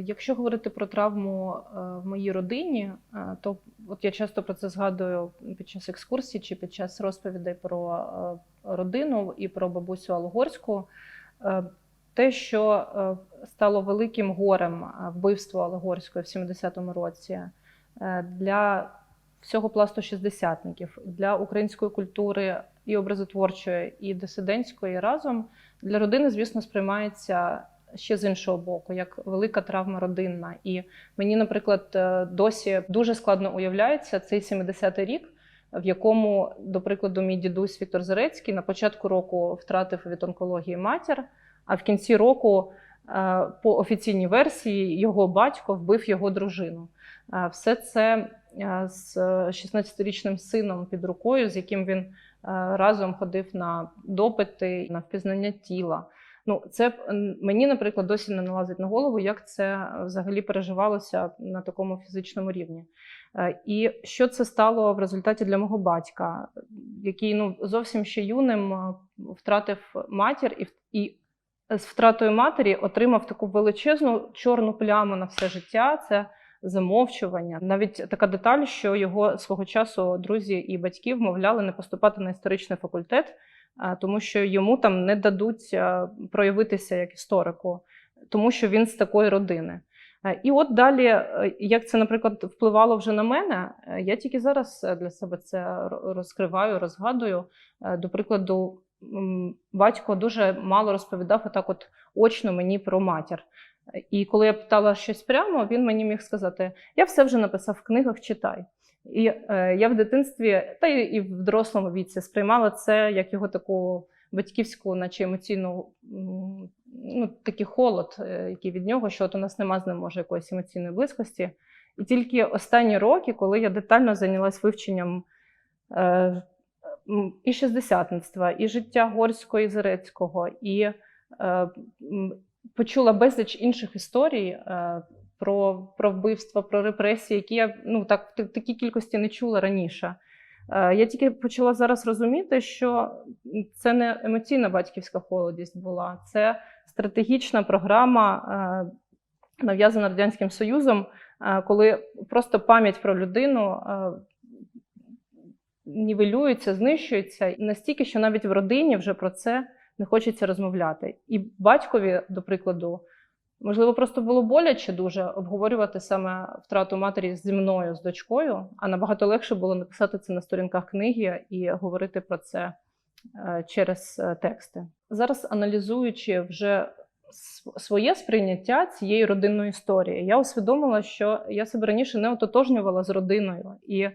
Якщо говорити про травму е, в моїй родині, е, то от я часто про це згадую під час екскурсій чи під час розповідей про е, родину і про бабусю Алгорську. Те, що стало великим горем вбивство Алгорської в 70-му році для всього пласту шістдесятників, для української культури і образотворчої, і дисидентської разом, для родини, звісно, сприймається ще з іншого боку, як велика травма родинна. І мені, наприклад, е, досі дуже складно уявляється цей 70-й рік, в якому, до прикладу, мій дідусь Віктор Зарецький на початку року втратив від онкології матір, а в кінці року, е, по офіційній версії, його батько вбив його дружину. Е, Все це з 16-річним сином під рукою, з яким він разом ходив на допити, на впізнання тіла. Ну, це мені, наприклад, досі не налазить на голову, як це е, взагалі переживалося на такому фізичному рівні. Е, І що це стало в результаті для мого батька, який ну зовсім ще юним е, втратив матір і, і з втратою матері отримав таку величезну чорну пляму на все життя. Це замовчування. Навіть така деталь, що його свого часу друзі і батьки вмовляли не поступати на історичний факультет, тому що йому там не дадуть проявитися як історику, тому що він з такої родини. І от далі, е, як це, наприклад, впливало вже на мене, е, я тільки зараз е, для себе це розкриваю, розгадую. До прикладу, батько дуже мало розповідав отак, от очно мені про матір. І коли я питала щось прямо, він мені міг сказати: Я все вже написав в книгах, читай. І е, я в дитинстві, та і в дорослому віці сприймала це як його таку батьківську, наче емоційну, ну, такий холод, е, який від нього, що от у нас нема з ним може якоїсь емоційної близькості. І тільки останні роки, коли я детально зайнялась вивченням е, і шістдесятництва, і життя Горського і Зарецького, і е, почула безліч інших історій е, про, про вбивства, про репресії, які я ну, так, в такій кількості не чула раніше. Е, Я тільки почала зараз розуміти, що це не емоційна батьківська холодість була, це стратегічна програма, е, нав'язана Радянським Союзом, коли просто пам'ять про людину нівелюється, знищується настільки, що навіть в родині вже про це не хочеться розмовляти. І батькові, до прикладу, можливо, просто було боляче дуже обговорювати саме втрату матері зі мною, з дочкою, а набагато легше було написати це на сторінках книги і говорити про це е, через е, тексти. Зараз аналізуючи вже своє сприйняття цієї родинної історії, я усвідомила, що я себе раніше не ототожнювала з родиною. І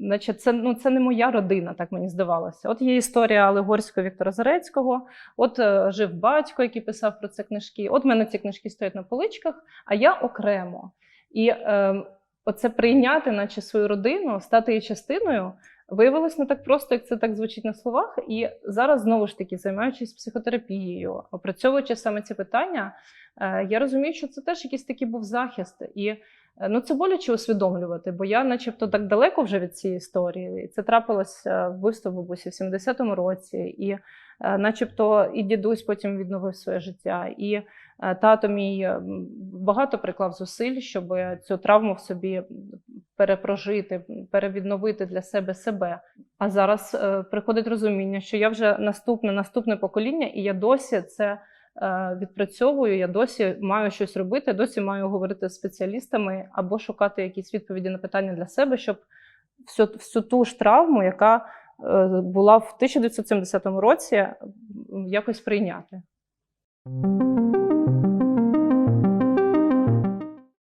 значить, це, ну, це не моя родина, так мені здавалося. От є історія Алегорського Віктора Зарецького, от е, жив батько, який писав про це книжки. От в мене ці книжки стоять на поличках, а я окремо. І е, оце прийняти, наче свою родину, стати її частиною, виявилось не так просто, як це так звучить на словах. І зараз знову ж таки, займаючись психотерапією, опрацьовуючи саме ці питання, е, я розумію, що це теж якийсь такий був захист. І Е, Ну, це боляче усвідомлювати, бо я, начебто, так далеко вже від цієї історії. І Це трапилось е, вбивство бабусі в 70-му році, і, е, начебто, і дідусь потім відновив своє життя. І е, тато мій багато приклав зусиль, щоб цю травму в собі перепрожити, перевідновити для себе себе. А зараз е, приходить розуміння, що я вже наступне наступне покоління, і я досі це е, відпрацьовую, я досі маю щось робити, досі маю говорити з спеціалістами або шукати якісь відповіді на питання для себе, щоб всю, всю ту ж травму, яка е, була в 1970 році, якось прийняти.